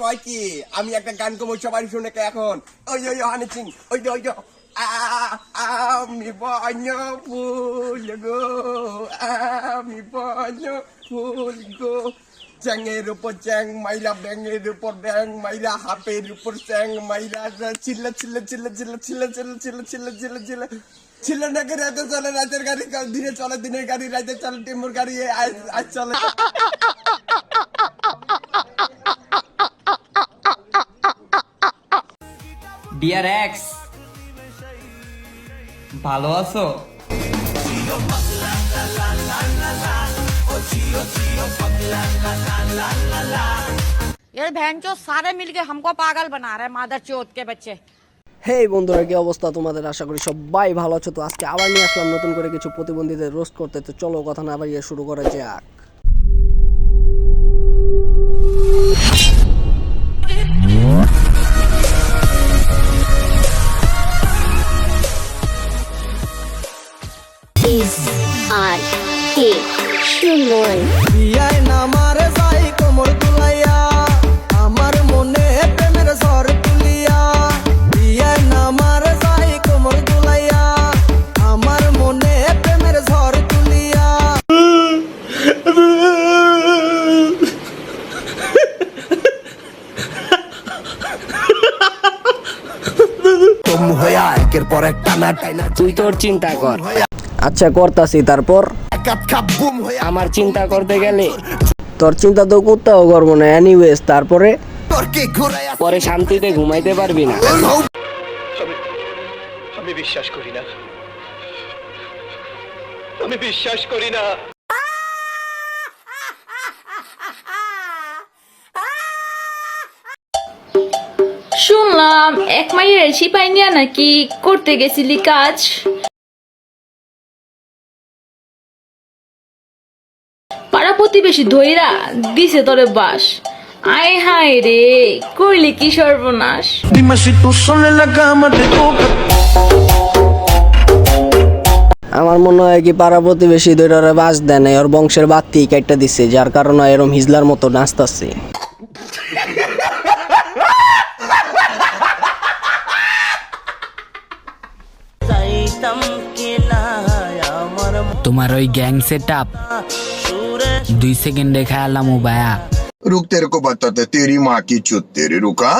কয় কি? আমি একটা গান কমো সবাই শুনে এখন? ওই ওই হানি সিং, ওই ওই আমি বন্য ফুল গো, আমি বন্য ফুল গো। চ্যাংয়ের উপর চ্যাং মাইলা ব্যাঙের উপর ব্যাং মাইলা হাপের উপর চ্যাং মাইলা চিল্লা চিল্লা চিল্লা চিল্লা চিল্লা চিল্লা চিল্লা চিল্লা চিল্লা চিল্লা ছিল। নাকি রাতে চলে, রাতের গাড়ি, দিনে চলে, দিনের গাড়ি, রাতে চলে টিমুর গাড়ি আজ চলে। ডিয়ার এক্স ভালো আছো ये बहन चो सारे मिलके हमको पागल बना रहे हैं मादर चौथ के बच्चे হেই বন্ধুরা কি অবস্থা তোমাদের আশা করি সবাই ভালো আছো তো আজকে আবার নিয়ে আসলাম নতুন করে কিছু প্রতিবন্ধীদের রোস্ট করতে তো চলো কথা না বাড়িয়ে শুরু করা যাক R K সুমন বিয়ায় নামারে যাই কোমর তুলাইয়া আমার মনে প্রেমের ঝড় তুলিয়া। বিয়ায় নামারে যাই কোমর তুলাইয়া আমার মনে প্রেমের ঝড় তুলিয়া। তুই তোর চিন্তা কর। আচ্ছা করতাছি তারপর? আমার চিন্তা করতে গেলে তোর চিন্তা তো করতেও করব না এনিওয়েজ তারপরে? পরে শান্তিতে ঘুমাইতে পারবি না। আমি বিশ্বাস করি না। আমি বিশ্বাস করি না। শুনলাম এক মাইয়ের সিপাই নিয়ে নাকি করতে গেছিলি কাজ? প্রতিবেশী ধৈরা দিছে তোরে বাস। আয় হায় রে করলি কি সর্বনাশ? আমার মনে হয় কি পাড়া প্রতিবেশী দুইটারে বাস দেয় নাই ওর বংশের বাত্তি কাইটা দিছে যার কারণে এরম হিজলার মতো নাচতাছে। তোমার ওই গ্যাং সেট আপ দুই সেকেন্ড রেখে আলাম ও ভায়া রুক তের কো বাতাতে তেরি মা কি চুত তেরি রুকা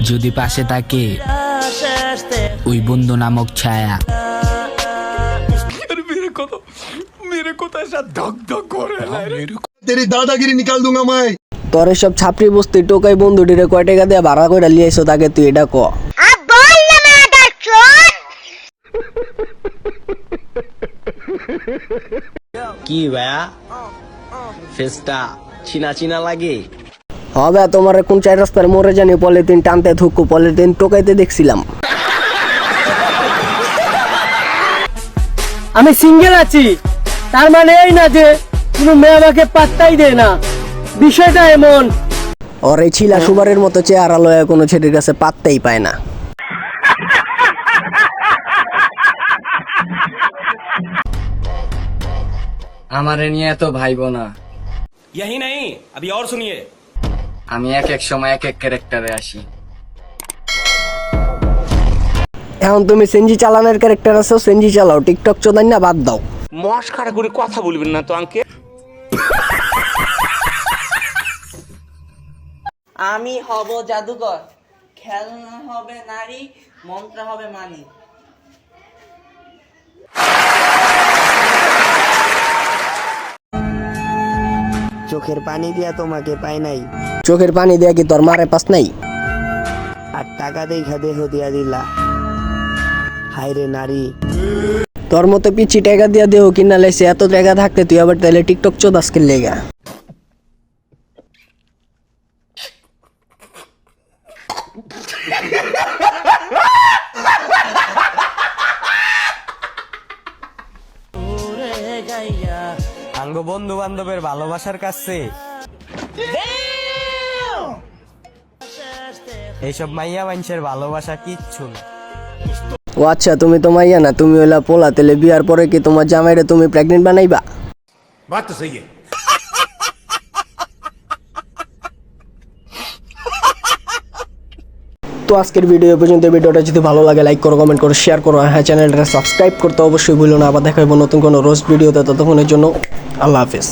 যদি পাশে থাকে ওই বন্ধু নামক ছায়া। সব হ্যাঁ, কয় ভাড়া করে তাকে তুই এটা ক। কি ভাইয়া? ফেসটা চিনা চিনা লাগে? হবে তোমার কোন চাই রাস্তার মোড়ে জানি পলিথিন টানতে থুকু পলিথিন টোকাইতে দেখছিলাম। আমি সিঙ্গেল আছি। তার মানে এই না যে কোনো মেয়ে আমাকে পাত্তাই দেয় না। বিষয়টা এমন। ওর এই ছিলা সুবারের মতো চেহারা লয়ে কোনো ছেলের কাছে পাত্তাই পায় না। আমারে নিয়ে এত ভাইবো না यही नहीं अभी और सुनिए আমি এক এক সময় এক এক ক্যারেক্টারে আসি এখন তুমি সেনজি চালানোর ক্যারেক্টার আছো সেনজি চালাও টিকটক চোদাই না বাদ দাও মস্কারা করে কথা বলবেন না তো আঙ্কে আমি হব জাদুকর খেলনা হবে নারী মন্ত্র হবে মানি চোখের পানি দিয়া তোমাকে পাই নাই চোখের পানি দেয়া কি তোর মারে পাস নাই আর টাকা দেখা দেহ দিয়া দিলা হাইরে নারী তোর মতো পিছি টাকা দিয়া দেহ কিনা লাইছে এত টাকা থাকতে তুই আবার তাহলে টিকটক চোদাস কিনলে গা বন্ধু বান্ধবের ভালোবাসার কাছে। এইসব মাইয়া মানুষের ভালোবাসা কিচ্ছু না। ও আচ্ছা তুমি তো মাইয়া না তুমি হইলা পোলা তেলে বিয়ার পরে কি তোমার জামাইরে তুমি প্রেগনেন্ট বানাইবা? বাত সেই তো আজকের ভিডিও পর্যন্ত ভিডিওটা যদি ভালো লাগে লাইক করো কমেন্ট করো শেয়ার করো হ্যাঁ চ্যানেলটা সাবস্ক্রাইব করতে অবশ্যই ভুলো না। আবার দেখা হবে নতুন কোনো রোস্ট ভিডিওতে ততক্ষণের জন্য আল্লাহ হাফিজ।